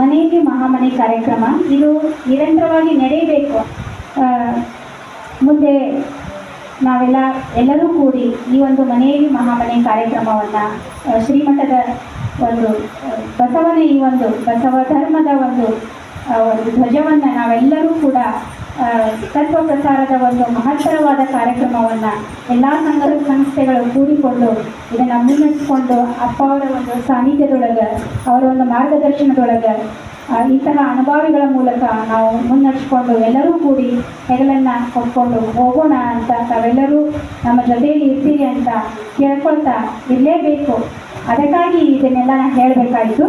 ಮನೆಯಲ್ಲಿ ಮಹಾಮನೆ ಕಾರ್ಯಕ್ರಮ. ಇದು ನಿರಂತರವಾಗಿ ನಡೆಯಬೇಕು. ಮುಂದೆ ನಾವೆಲ್ಲ ಎಲ್ಲರೂ ಕೂಡಿ ಈ ಒಂದು ಮನೆಯಲ್ಲಿ ಮಹಾಮನೆ ಕಾರ್ಯಕ್ರಮವನ್ನು ಶ್ರೀಮಠದ ಒಂದು ಬಸವನ ಈ ಒಂದು ಬಸವ ಧರ್ಮದ ಒಂದು ಒಂದು ಧ್ವಜವನ್ನು ನಾವೆಲ್ಲರೂ ಕೂಡ ತತ್ವ ಪ್ರಸಾರದ ಒಂದು ಮಹತ್ತರವಾದ ಕಾರ್ಯಕ್ರಮವನ್ನು ಎಲ್ಲ ಸಂಘ ಸಂಸ್ಥೆಗಳು ಕೂಡಿಕೊಂಡು ಇದನ್ನು ಮುನ್ನಡೆಸಿಕೊಂಡು ಅಪ್ಪ ಅವರ ಒಂದು ಸಾನ್ನಿಧ್ಯದೊಳಗೆ, ಅವರ ಒಂದು ಮಾರ್ಗದರ್ಶನದೊಳಗೆ ಇಂತಹ ಅನುಭವಿಗಳ ಮೂಲಕ ನಾವು ಮುನ್ನಡೆಸ್ಕೊಂಡು ಎಲ್ಲರೂ ಕೂಡಿ ಹೆಗಲನ್ನು ಕೊಟ್ಕೊಂಡು ಹೋಗೋಣ ಅಂತ ತಾವೆಲ್ಲರೂ ನಮ್ಮ ಜೊತೆಯಲ್ಲಿ ಇರ್ತೀರಿ ಅಂತ ಕೇಳ್ಕೊಳ್ತಾ ಇರಲೇಬೇಕು. ಅದಕ್ಕಾಗಿ ಇದನ್ನೆಲ್ಲ ನಾನು ಹೇಳಬೇಕಾಯಿತು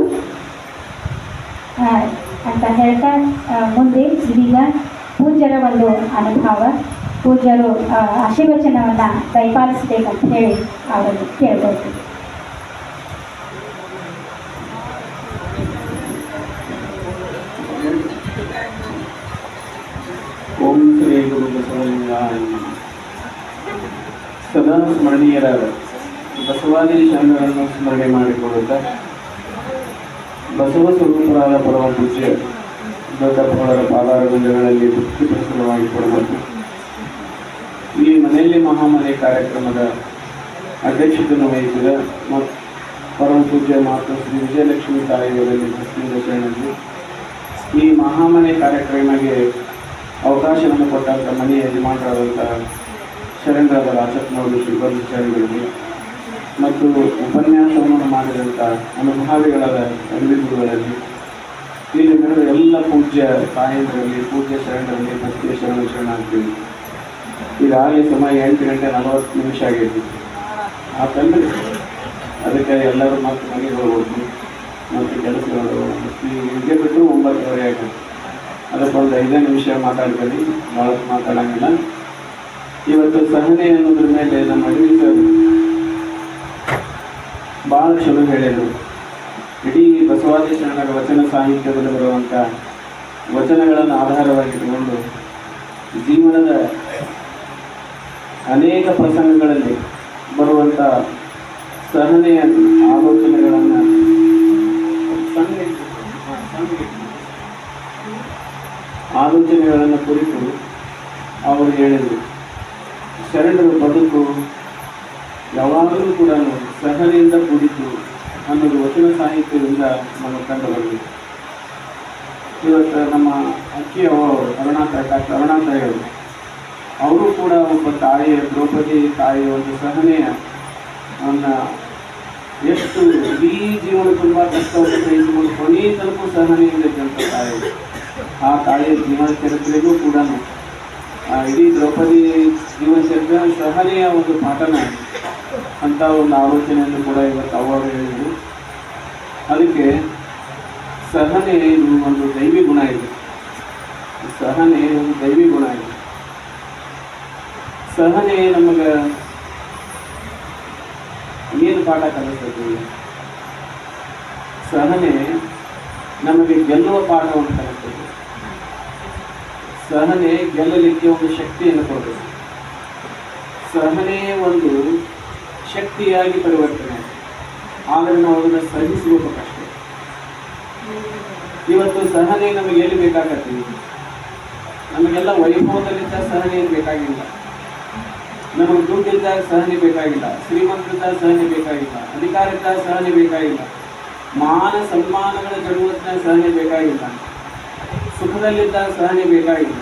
ಅಂತ ಹೇಳ್ತಾ ಮುಂದೆ ಇದೀಗ ಪೂಜ್ಯರ ಒಂದು ಅನುಭವ, ಪೂಜ್ಯರು ಆಶೀರ್ವಚನವನ್ನು ದಯಪಾಲಿಸಬೇಕಂತ ಹೇಳಿ ಅವರನ್ನು ಕೇಳ್ಬೋದು ಓಂ ಶ್ರೀ ಗುರು. ಸದಾ ಸ್ಮರಣೀಯರಾದ ಬಸವಾದಿ ಶರಣರನ್ನು ಸ್ಮರಣೆ ಮಾಡಿಕೊಳ್ಳುತ್ತಾ ಬಸವ ಸ್ವರೂಪರಾದ ಪರಮ ಪೂಜ್ಯ ದೊಡ್ಡಪ್ಪವರ ಭಕ್ತಿ ತೃಪ್ತಿಪಡಿಸಲವಾಗಿ ಕೊಡಬೇಕು. ಈ ಮನೆಯಲ್ಲಿ ಮಹಾಮನೆ ಕಾರ್ಯಕ್ರಮದ ಅಧ್ಯಕ್ಷತೆಯನ್ನು ವಹಿಸಿದ ಪರಮ ಪೂಜ್ಯ ಮಾತು ಶ್ರೀ ವಿಜಯಲಕ್ಷ್ಮಿ ತಾಯಿಯವರಲ್ಲಿ ಭಕ್ತಿಯಿಂದ ಈ ಮಹಾಮನೆ ಕಾರ್ಯಕ್ರಮಕ್ಕೆ ಅವಕಾಶವನ್ನು ಕೊಟ್ಟಂಥ ಮನೆಯ ಯಜಮಾನರಾದಂತಹ ಶರಣರಾದ ರಾಜಪ್ಪನವರು ಶ್ರೀಬಂಧ ಮತ್ತು ಉಪನ್ಯಾಸವನ್ನು ಮಾಡಿದಂಥ ಅನುಭಾವಿಗಳಾದ ಅನ್ವಿಗುರುಗಳಲ್ಲಿ ಇಲ್ಲಿ ನಡೆದ ಎಲ್ಲ ಪೂಜ್ಯ ತಾಯಂದರಲ್ಲಿ ಪೂಜ್ಯ ಶರಣರಲ್ಲಿ ಭಕ್ತಿಯ ಶರಣ ಶರಣಾಗ್ತೀವಿ ಈಗಾಗಲೇ ಸಮಯ ಎಂಟು ಗಂಟೆ ನಲವತ್ತು ನಿಮಿಷ ಆಗೈತಿ ಆತಂದ್ರೆ ಅದಕ್ಕೆ ಎಲ್ಲರೂ ಮತ್ತೆ ಮನೆಗೆ ಹೋಗ್ಬೋದು. ಮತ್ತು ಕೆಲಸ ಇದೆ ಬಿಟ್ಟು ಒಂಬತ್ತುವರೆ ಆಗುತ್ತೆ ಅದಕ್ಕೊಂದು ಐದೇ ನಿಮಿಷ ಮಾತಾಡ್ತೀನಿ ಭಾಳಷ್ಟು ಮಾತಾಡೋಂಗಿಲ್ಲ. ಇವತ್ತು ಸಹನೆ ಅನ್ನೋದ್ರ ಮೇಲೆ ನಮ್ಮ ಅಡವಿ ಸರ್ ಭಾಳ ಚಲೋ ಹೇಳಿದರು. ಶರಣರ ವಚನ ಸಾಹಿತ್ಯದಲ್ಲಿ ಬರುವಂಥ ವಚನಗಳನ್ನು ಆಧಾರವಾಗಿಟ್ಟುಕೊಂಡು ಜೀವನದ ಅನೇಕ ಪ್ರಸಂಗಗಳಲ್ಲಿ ಬರುವಂಥ ಸಹನೆಯ ಆಲೋಚನೆಗಳನ್ನು ಆಲೋಚನೆಗಳನ್ನು ಕುರಿತು ಅವರು ಹೇಳಿದರು. ಶರಣರ ಬದುಕು ಯಾವಾಗಲೂ ಕೂಡ ಸಹನೆಯಿಂದ ಕೂಡಿತು ಅನ್ನೋದು ವಚನ ಸಾಹಿತ್ಯದಿಂದ ನಮಗೆ ಕಂಡು ಬಂದಿದೆ. ಇವತ್ತು ನಮ್ಮ ಅಕ್ಕಿಯವ ಅರುಣಾಥ ಡಾಕ್ಟರ್ ಅರುಣಾಥಯ್ಯವರು ಅವರು ಕೂಡ ಒಬ್ಬ ತಾಯಿಯ ದ್ರೌಪದಿ ತಾಯಿಯ ಒಂದು ಸಹನೆಯ ಅವನ್ನ ಎಷ್ಟು ಇಡೀ ಜೀವನ ತುಂಬ ಕಷ್ಟವನ್ನು ಒಂದು ಕೊನೆಯ ತನಕ ಸಹನೆಯಿಂದ ಇದ್ದಂಥ ತಾಯಿ. ಆ ತಾಯಿಯ ಜೀವನ ಚರಿತ್ರೆಗೂ ಕೂಡ ಇಡೀ ದ್ರೌಪದಿ ಜೀವನ ಚರಿತ್ರೆ ಸಹನೆಯ ಒಂದು ಪಾಠನ ಅಂತ ಒಂದು ಆಲೋಚನೆಯನ್ನು ಕೂಡ ಇವತ್ತು ಅವರು ಹೇಳಿದರು. ಅದಕ್ಕೆ ಸಹನೆ ಒಂದು ದೈವಿ ಗುಣ ಇದೆ. ಸಹನೆ ಒಂದು ದೈವಿ ಗುಣ ಇದೆ. ಸಹನೆ ನಮಗೆ ಏನು ಪಾಠ ಕಲಿಸ್ತದೆ ಸಹನೆ ನಮಗೆ ಗೆಲ್ಲುವ ಪಾಠವನ್ನು ಕಲಿಸ್ತದೆ ಸಹನೆ ಗೆಲ್ಲಲಿಕ್ಕೆ ಒಂದು ಶಕ್ತಿಯನ್ನು ಕೊಡ್ತದೆ ಸಹನೆ ಒಂದು ಶಕ್ತಿಯಾಗಿ ಪರಿವರ್ತನೆ ಆದರೆ ನಾವು ಅದನ್ನು ಸಹಿಸುವುದು ಕಷ್ಟ ಇವತ್ತು ಸಹನೆ ನಮಗೆ ಎಲ್ಲಿ ಬೇಕಾಗತ್ತೆ ನಮಗೆಲ್ಲ ವೈಭವದಲ್ಲಿದ್ದ ಸಹನೆ ಬೇಕಾಗಿಲ್ಲ. ನಮಗೆ ದುಡ್ಡಿದ್ದಾಗ ಸಹನೆ ಬೇಕಾಗಿಲ್ಲ, ಶ್ರೀಮಂತರಿದ್ದ ಸಹನೆ ಬೇಕಾಗಿಲ್ಲ ಅಧಿಕಾರದ ಸಹನೆ ಬೇಕಾಗಿಲ್ಲ, ಮಾನ ಸನ್ಮಾನಗಳ ಜರುವತ್ತಿನ ಸಹನೆ ಬೇಕಾಗಿಲ್ಲ, ಸುಖದಲ್ಲಿದ್ದ ಸಹನೆ ಬೇಕಾಗಿಲ್ಲ.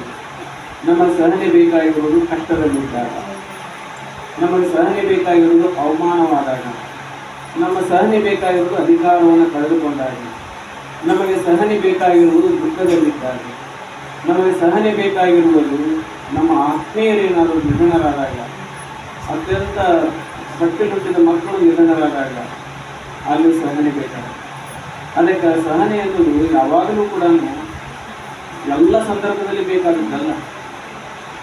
ನಮ್ಮ ಸಹನೆ ಬೇಕಾಗಿರುವುದು ಕಷ್ಟದಲ್ಲಿದ್ದಾಗ. ನಮಗೆ ಸಹನೆ ಬೇಕಾಗಿರುವುದು ಅವಮಾನವಾದಾಗ. ನಮ್ಮ ಸಹನೆ ಬೇಕಾಗಿರುವುದು ಅಧಿಕಾರವನ್ನು ಕಳೆದುಕೊಂಡಾಗ ನಮಗೆ ಸಹನೆ ಬೇಕಾಗಿರುವುದು ದುಃಖದಲ್ಲಿದ್ದಾಗ ನಮಗೆ ಸಹನೆ ಬೇಕಾಗಿರುವುದು ನಮ್ಮ ಆತ್ಮೀಯರೇನಾದರೂ ನಿಧನರಾದಾಗ, ಅತ್ಯಂತ ಹುಟ್ಟಿದ ಮಕ್ಕಳು ನಿಧನರಾದಾಗ ಅಲ್ಲಿ ಸಹನೆ ಬೇಕಾಗುತ್ತೆ ಅದಕ್ಕೆ ಸಹನೆ ಅನ್ನೋದು ಯಾವಾಗಲೂ ಕೂಡ ಎಲ್ಲ ಸಂದರ್ಭದಲ್ಲಿ ಬೇಕಾದದ್ದಲ್ಲ.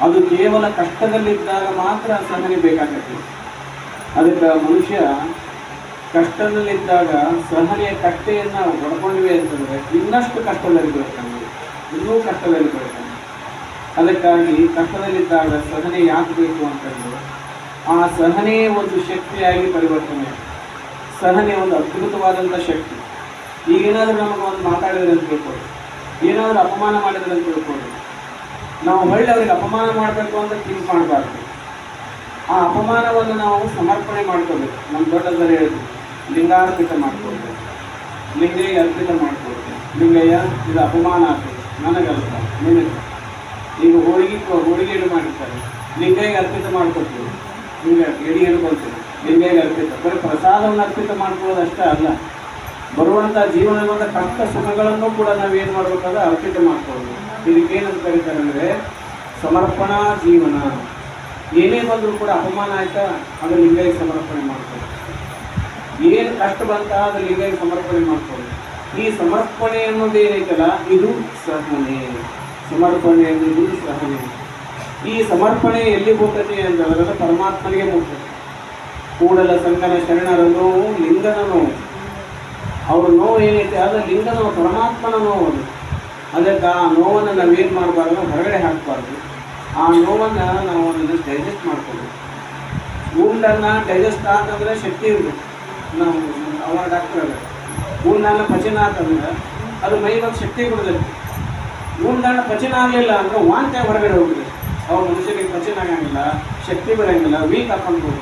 ಅದು ಕೇವಲ ಕಷ್ಟದಲ್ಲಿದ್ದಾಗ ಮಾತ್ರ ಸಹನೆ ಬೇಕಾಗತ್ತೆ. ಅದಕ್ಕೆ ಮನುಷ್ಯ ಕಷ್ಟದಲ್ಲಿದ್ದಾಗ ಸಹನೆಯ ಕಟ್ಟೆಯನ್ನು ಒಡ್ಕೊಂಡಿವೆ ಅಂತಂದರೆ ಇನ್ನಷ್ಟು ಕಷ್ಟದಲ್ಲಿ ಬರ್ತಾನೆ ಇನ್ನೂ ಕಷ್ಟದಲ್ಲಿ ಬರ್ತಾನೆ ಅದಕ್ಕಾಗಿ ಕಷ್ಟದಲ್ಲಿದ್ದಾಗ ಸಹನೆ ಯಾಕೆ ಬೇಕು ಅಂತಂದ್ರೆ ಆ ಸಹನೆ ಒಂದು ಶಕ್ತಿಯಾಗಿ ಪರಿವರ್ತನೆ. ಸಹನೆ ಒಂದು ಅದ್ಭುತವಾದಂಥ ಶಕ್ತಿ. ಈಗೇನಾದ್ರೂ ನಮಗೆ ಒಂದು ಮಾತಾಡಿದ್ರೆ ಅಂತ ತಿಳ್ಕೊಳ್ಳಿ ಏನಾದರೂ ಅಪಮಾನ ಮಾಡಿದ್ರೆ ಅಂತ ತಿಳ್ಕೊಳ್ಳಿ ನಾವು ಹೊಳ್ಳಿ ಅವ್ರಿಗೆ ಅಪಮಾನ ಮಾಡಬೇಕು ಅಂತ ಥಿಂಕ್ ಮಾಡಬಾರ್ದು. ಆ ಅಪಮಾನವನ್ನು ನಾವು ಸಮರ್ಪಣೆ ಮಾಡ್ಕೋಬೇಕು. ನಮ್ಮ ದೊಡ್ಡದರೆ ಹೇಳಿದ್ರು. ಲಿಂಗಾರ್ಪಿತ ಮಾಡ್ಕೊಳ್ಬೇಕು ಲಿಂಗಯ್ಯ ಅರ್ಪಿತ ಮಾಡಿಕೊಡ್ತೇವೆ ಲಿಂಗಯ್ಯ ಇದು ಅಪಮಾನ ಆಗ್ತದೆ. ನನಗಲ್ಲ ನಿನಗೆ. ಈಗ ಹೋಳಿಗೆ ಹೋಳಿಗೆಯನ್ನು ಮಾಡಿರ್ತಾರೆ. ಲಿಂಗಯ್ಯ ಅರ್ಪಿತ ಮಾಡಿಕೊಡ್ತೀವಿ ನಿಮಗೆ ಎಡಿಯನ್ನು ಕೊಡ್ತೀವಿ ಲಿಂಗಯ್ಯ ಅರ್ಪಿತ. ಬರೀ ಪ್ರಸಾದವನ್ನು ಅರ್ಪಿತ ಮಾಡ್ಕೊಳ್ಳೋದು ಅಷ್ಟೇ ಅಲ್ಲ. ಬರುವಂಥ ಜೀವನದ ಕಷ್ಟ ಸುಖಗಳನ್ನು ಕೂಡ ನಾವೇನು ಮಾಡ್ಬೇಕಾದ್ರೆ ಅರ್ಪಿತ ಮಾಡ್ಕೊಳ್ಬೋದು ಇದಕ್ಕೇನಂತ ಕರೀತಾರೆ ಅಂದರೆ, ಸಮರ್ಪಣಾ ಜೀವನ. ಏನೇ ಬಂದರೂ ಕೂಡ ಅಪಮಾನ ಆಯಿತಾ? ಅದು ಲಿಂಗೈಗೆ ಸಮರ್ಪಣೆ ಮಾಡ್ಕೊಳ್ಳಿ ಏನು ಕಷ್ಟ ಬಂತ ಅದ್ರಲ್ಲಿ ಸಮರ್ಪಣೆ ಮಾಡ್ಕೊಳ್ಳಿ. ಈ ಸಮರ್ಪಣೆ ಅನ್ನೋದು ಏನೈತಲ್ಲ, ಇದು ಸಹನೆ. ಸಮರ್ಪಣೆ ಅನ್ನೋದು ಸಹನೆ. ಈ ಸಮರ್ಪಣೆ ಎಲ್ಲಿ ಹೋಗ್ತದೆ ಅಂತಂದ್ರೆ ಪರಮಾತ್ಮನಿಗೆ ಹೋಗ್ತದೆ. ಕೂಡಲ ಸಂಗನ ಶರಣರ ನೋವು, ಲಿಂಗನ ನೋವು. ಅವರ ನೋವು ಏನೈತೆ, ಅದು ಲಿಂಗನ ಪರಮಾತ್ಮನ ನೋವು ಅದು. ಅದಕ್ಕೆ ಆ ನೋವನ್ನು ನಾವೇನು ಮಾಡಬಾರ್ದು? ಹೊರಗಡೆ ಹಾಕಬಾರ್ದು. ಆ ನೋವನ್ನು ನಾವು ಅದನ್ನು ಡೈಜೆಸ್ಟ್ ಮಾಡ್ಕೊಳ್ಬೇಕು ಊಟನ್ನ ಡೈಜೆಸ್ಟ್ ಆತಂದ್ರೆ ಶಕ್ತಿ ಇರಬೇಕು ನಾವು ಅವ ಡಾಕ್ಟರ್ ಅದ ಊಟನ್ನ ಪಚನ ಆತಂದ್ರೆ ಅದು ಮೈಗೆ ಶಕ್ತಿ ಕೊಡಬೇಕು ಊಟನ್ನ ಪಚನ ಆಗಲಿಲ್ಲ ಅಂದ್ರೆ ವಾಂತಿ ಹೊರಗಡೆ ಹೋಗಿದೆ ಅವ್ರ ಮನುಷ್ಯನಿಗೆ ಪಚನ ಆಗಂಗಿಲ್ಲ, ಶಕ್ತಿ ಬರಂಗಿಲ್ಲ ವೀಕ್ ಹಾಕೊಂಡು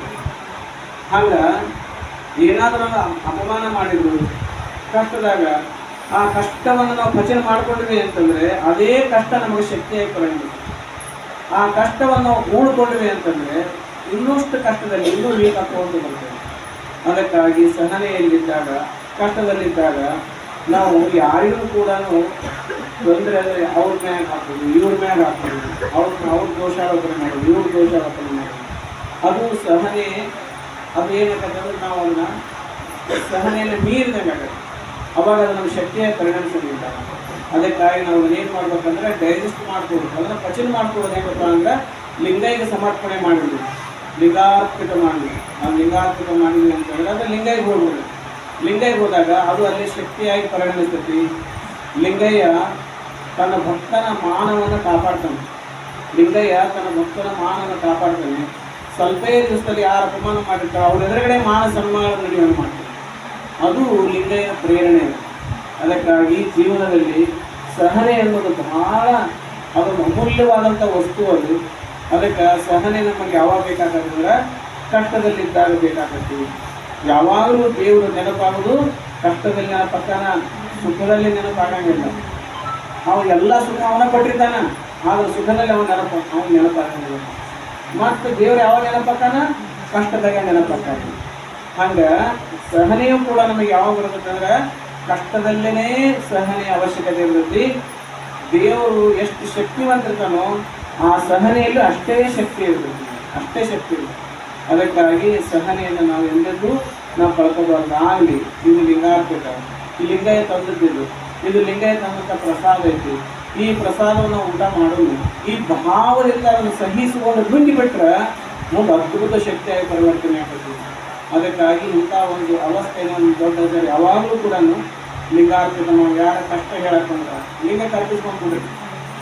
ಹಂಗೆ ಏನಾದರೂ ಅಪಮಾನ ಮಾಡಿದ್ರು, ಕಷ್ಟದಾಗ ಆ ಕಷ್ಟವನ್ನು ನಾವು ಪಚನ ಮಾಡಿಕೊಂಡ್ವಿ ಅಂತಂದ್ರೆ ಅದೇ ಕಷ್ಟ ನಮಗೆ ಶಕ್ತಿಯಾಗಿ ಬರಂಗಿಲ್ಲ. ಆ ಕಷ್ಟವನ್ನು ಉಳ್ಕೊಂಡ್ವಿ ಅಂತಂದರೆ ಇನ್ನಷ್ಟು ಕಷ್ಟದಲ್ಲಿ ಇನ್ನೂ ವೀಕ್ ಹಾಕೊಂಡು ಬರ್ತೇವೆ ಅದಕ್ಕಾಗಿ ಸಹನೆಯಲ್ಲಿದ್ದಾಗ, ಕಷ್ಟದಲ್ಲಿದ್ದಾಗ ನಾವು ಯಾರಿಗೂ ಕೂಡ ತೊಂದರೆ ಅಂದರೆ ಅವ್ರ ಮ್ಯಾಗ ಹಾಕೋದು ಇವ್ರ ಮ್ಯಾಗ ಹಾಕೋದು ಅವ್ರ ಅವ್ರ ದೋಷಾರೋಪಣೆ ಮಾಡೋದು, ಇವ್ರ ದೋಷಾರೋಪಣೆ ಮಾಡೋದು. ಅದು ಸಹನೆ, ಅದು ಏನಾಗತ್ತಂದ್ರೆ ನಾವು ಅದನ್ನ ಸಹನೆಯಲ್ಲಿ ಮೀರಿದಾಗ ಅವಾಗ ಅದು ನಮ್ಮ ಶಕ್ತಿಯಾಗಿ ಪರಿಣಮಿಸೋದಿಲ್ಲ ಅದಕ್ಕಾಗಿ ನಾವು ಏನು ಮಾಡ್ಬೇಕಂದ್ರೆ ಡೈಜೆಸ್ಟ್ ಮಾಡ್ಕೊಡ್ಬೇಕು ಅದನ್ನು ಪಚನ ಮಾಡ್ಕೊಳ್ಳೋದು ಹೇಗಪ್ಪ ಅಂದ್ರೆ ಲಿಂಗೈಗೆ ಸಮರ್ಪಣೆ ಮಾಡಿದ್ವಿ ಲಿಂಗಾರ್ಪಿತ ಮಾಡಿ ನಾವು ಲಿಂಗಾರ್ಪಿತ ಮಾಡಿ ಅಂತ ಹೇಳಿದ್ರೆ ಅದು ಲಿಂಗೈಗೆ ಹೋಗ್ಬೋದು ಲಿಂಗೈಗೆ ಹೋದಾಗ ಅದು ಅಲ್ಲಿ ಶಕ್ತಿಯಾಗಿ ಪರಿಣಮಿಸ್ತೈತಿ. ಲಿಂಗಯ್ಯ ತನ್ನ ಭಕ್ತನ ಮಾನವನ್ನು ಕಾಪಾಡ್ತಾನೆ. ಲಿಂಗಯ್ಯ ತನ್ನ ಭಕ್ತನ ಮಾನವನ್ನು ಕಾಪಾಡ್ತಾನೆ. ಸ್ವಲ್ಪೇ ದಿವಸದಲ್ಲಿ ಯಾರು ಅಪಮಾನ ಮಾಡಿರ್ತಾರೆ ಅವ್ರ ಎದುರುಗಡೆ ಮಾನ ಸನ್ಮಾನ ನಡೆಯುವಂಗೆ ಮಾಡ್ತಾರೆ ಅದು ಲಿಂಗಯ್ಯ ಪ್ರೇರಣೆ. ಅದಕ್ಕಾಗಿ ಜೀವನದಲ್ಲಿ ಸಹನೆ ಅನ್ನೋದು ಬಹಳ ಅದೊಂದು ಅಮೂಲ್ಯವಾದಂಥ ವಸ್ತು ಅದು. ಅದಕ್ಕೆ ಸಹನೆ ನಮಗೆ ಯಾವಾಗ ಬೇಕಾಗತ್ತಂದ್ರೆ ಕಷ್ಟದಲ್ಲಿದ್ದಾಗ ಬೇಕಾಗತ್ತೆ ಯಾವಾಗಲೂ ದೇವರು ನೆನಪಾಗೋದು ಕಷ್ಟದಲ್ಲಿ ಪಕ್ಕನ ಸುಖದಲ್ಲಿ ನೆನಪಾಗಂಗಿಲ್ಲ. ಅವ ಎಲ್ಲ ಸುಖ ಅವನ ಕೊಟ್ಟಿರ್ತಾನ ಆದ್ರೆ ಸುಖದಲ್ಲಿ ಅವನ ನೆನಪ, ಅವನ ನೆನಪಾಗಂಗಿಲ್ಲ. ಮತ್ತು ದೇವ್ರು ಯಾವಾಗ ನೆನಪಾಗ್ತಾನ? ಕಷ್ಟದಾಗ ನೆನಪಕ್ಕಾನ ಹಂಗೆ ಸಹನೆಯು ಕೂಡ ನಮಗೆ ಯಾವಾಗ ಬರ್ತದಂದ್ರೆ ಕಷ್ಟದಲ್ಲೇ ಸಹನೆಯ ಅವಶ್ಯಕತೆ ಇರ್ತೈತಿ ದೇವರು ಎಷ್ಟು ಶಕ್ತಿವಂತಿರ್ತಾನೋ ಆ ಸಹನೆಯಲ್ಲೂ ಅಷ್ಟೇ ಶಕ್ತಿ ಇರಬೇಕು ಅಷ್ಟೇ ಶಕ್ತಿ ಇರಬೇಕು ಅದಕ್ಕಾಗಿ ಸಹನೆಯನ್ನು ನಾವು ಎಂದೆಂದೂ ನಾವು ಕಳ್ಕೋಬಾರ್ದು ಆಗಲಿ, ಇದು ಲಿಂಗಾರ್ಪಿತ ಈ ಲಿಂಗಯ್ಯ ತಂದದ್ದಿದ್ದು ಇದು ಲಿಂಗಯ್ಯ ತಂದಂಥ ಪ್ರಸಾದ ಐತಿ. ಈ ಪ್ರಸಾದವನ್ನು ಊಟ ಮಾಡೋದು ಈ ಭಾವದಿಂದ ಅದನ್ನು ಸಹಿಸಿಕೊಂಡು ಬಿಟ್ಟರೆ ಮುಂದೆ ಅದ್ಭುತ ಶಕ್ತಿಯಾಗಿ ಪರಿವರ್ತನೆ ಆಗ್ತದೆ. ಅದಕ್ಕಾಗಿ ಇಂಥ ಒಂದು ಅವಸ್ಥೆಯನ್ನು ಒಂದು ದೊಡ್ಡ ಯಾವಾಗಲೂ ಕೂಡ ಲಿಂಗಾರ್ಪಿತ ಮಾಡಿ ಯಾರ ಕಷ್ಟ ಹೇಳಕ್ಕಂತ ಲಿಂಗ ಕಲ್ಪಿಸ್ಕೊಂಡ್ಬಿಡ್ರಿ.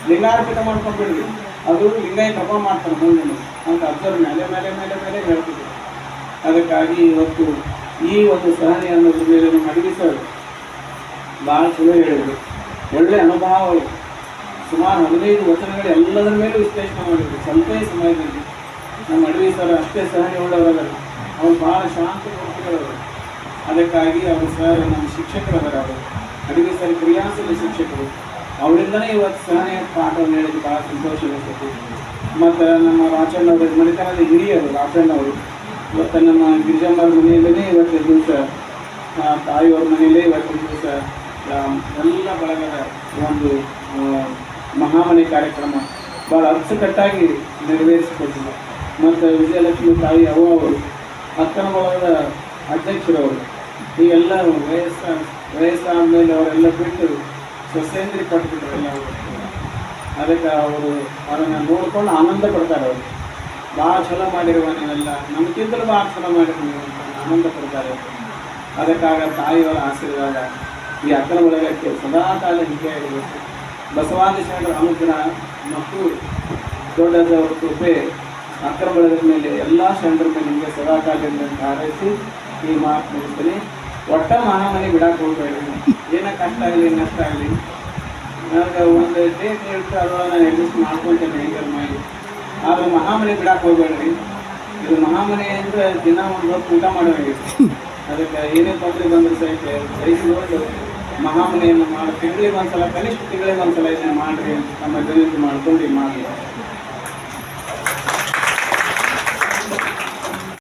ಲಿಂಗಾರ್ಪಿತ ಮಾಡ್ಕೊಂಡ್ಬಿಡ್ರಿ. ಅದು ಲಿಂಗಯ್ಯ ತಪ ಮಾಡ್ತಾರೆ ಮುಂದಿನ. ಅಂತ ಅಬ್ಸರ್ವ್ ಮೇಲೆ ಮೇಲೆ ಮೇಲೆ ಮೇಲೆ ಹೇಳ್ತಿದ್ರು. ಅದಕ್ಕಾಗಿ ಇವತ್ತು ಈ ಒಂದು ಸಹನೆ ಅನ್ನೋದ್ರ ಮೇಲೆ ನಮ್ಮ ಅಡುಗೆ ಸರ್ ಭಾಳ ಚಲೋ ಹೇಳಿದ್ರು. ಒಳ್ಳೆ ಅನುಭವ ಸುಮಾರು ಹದಿನೈದು ವಚನಗಳು ಎಲ್ಲದರ ಮೇಲೂ ವಿಶ್ಲೇಷಣೆ ಮಾಡಿದ್ರು. ಸ್ವಲ್ಪ ಸಮಯದಲ್ಲಿ ನಮ್ಮ ಅಡವಿ ಸರ್ ಅಷ್ಟೇ ಸಹನೆ ಉಳ್ಳವರಲ್ಲ. ಅವ್ರು ಭಾಳ ಶಾಂತ ಮೂರ್ತಿಗಳವರು ಅದಕ್ಕಾಗಿ ಅವರು ಸರ್ ನಮ್ಮ ಶಿಕ್ಷಕರವರಾದರು. ಅಡವಿ ಸರ್ ಕ್ರಿಯಾಶೀಲ ಶಿಕ್ಷಕರು. ಅವರಿಂದನೇ ಇವತ್ತು ಸಹನೆ ಪಾಠವನ್ನು ಹೇಳಿದ್ದು ಭಾಳ ಸಂತೋಷ ಅನಿಸ್ತೈತಿ ಮತ್ತು ನಮ್ಮ ರಾಜಣ್ಣವರು ಮನೆತನದ ಹಿರಿಯರು ರಾಜಣ್ಣವರು ಇವತ್ತು ನಮ್ಮ ಗಿರಿಜಮ್ಮರ ಮನೆಯಲ್ಲೇ ಇವತ್ತು ದಿವಸ ತಾಯಿಯವ್ರ ಮನೆಯಲ್ಲೇ ಇವತ್ತಿನ ದಿವಸ ಎಲ್ಲ ಬಳಗದ ಒಂದು ಮಹಾಮನೆ ಕಾರ್ಯಕ್ರಮ ಭಾಳ ಅಚ್ಚುಕಟ್ಟಾಗಿ ನೆರವೇರಿಸಿಕೊಟ್ಟಿದೆ. ಮತ್ತು ವಿಜಯಲಕ್ಷ್ಮಿ ತಾಯಿ ಅವ ಅವರು ಅಕ್ಕನ ಬಳಗದ ಅಧ್ಯಕ್ಷರವರು, ಈ ಎಲ್ಲ ವಯಸ್ಸ ವಯಸ್ಸಾದ ಮೇಲೆ ಅವರೆಲ್ಲ ಬಿಟ್ಟು ಸೊಸೇಂದ್ರಿ ಕೊಡ್ತಿದ್ರು ಅದಕ್ಕೆ ಅವರು ಅದನ್ನು ನೋಡ್ಕೊಂಡು ಆನಂದ ಪಡ್ತಾರೆ ಅವರು. ಭಾಳ ಚಲೋ ಮಾಡಿರುವ ನೀವೆಲ್ಲ. ನಮ್ಗಿಂತಲೂ ಭಾಳ ಚಲೋ ಮಾಡಿರುವ ನೀವು ಅಂತ ಆನಂದ ಪಡ್ತಾರೆ ಅದಕ್ಕಾಗ ತಾಯಿಯವರ ಆಶೀರ್ವಾದ ಈ ಅಕ್ಕನ ಒಳಗಕ್ಕೆ ಸದಾ ಕಾಲ ಹೀಗೆ ಇರಬೇಕು. ಬಸವಾದಿ ಅನುಗ್ರಹ ಮತ್ತು ದೊಡ್ಡದವರ ಕೃಪೆ ಅಕ್ಕನ ಬಳಗದ ಮೇಲೆ ಎಲ್ಲ ಶರಣರ ಮೇಲೆ ನಿಮಗೆ ಸದಾ ಕಾಲದಿಂದ ಹಾರೈಸಿ ಈ ಮಾತು ಮುಗಿಸ್ತೀನಿ ಒಟ್ಟ ಮಹಾಮನೆ ಬಿಡಕ್ಕೆ ಹೋಗ್ಬೇಡಿ. ಏನ ಕಷ್ಟ ಆಗಲಿ ನಷ್ಟ ಆಗಲಿ. ನನಗೆ ಒಂದು ಡೇಟ್ ಹೇಳ್ತಾ ಅದರೊಳಗೆ ನಾನು ಅಡ್ಜಸ್ಟ್ ಮಾಡ್ಕೊತೇನೆ ಹೆಂಗಾರು ಮಾಡಿ ಆದ್ರೆ ಮಹಾಮನೆ ಬಿಡಕ್ಕೆ ಹೋಗ್ಬೇಡ್ರಿ. ಇದು ಮಹಾಮನೆ ಅಂದ್ರೆ ದಿನ ಒಂದು ಹೊತ್ತು ಊಟ ಮಾಡಬೇಕಾಗಿತ್ತು ಅದಕ್ಕೆ ಏನೇ ತೊಂದರೆ ಬಂದ್ರೆ ಸಹಿತ ಸಹಿಸಿಕೊಂಡು ಮಹಾಮನೆಯನ್ನು ಮಾಡಿ ತಿಂಗಳಿಗೆ ಒಂದ್ಸಲ ಕನಿಷ್ಠ ತಿಂಗಳಿಗೆ ಒಂದ್ಸಲ ಇದನ್ನ ಮಾಡ್ರಿ ನಮ್ಮ ಜನ ಮಾಡ್ಕೊಂಡು ಮಾಡಿ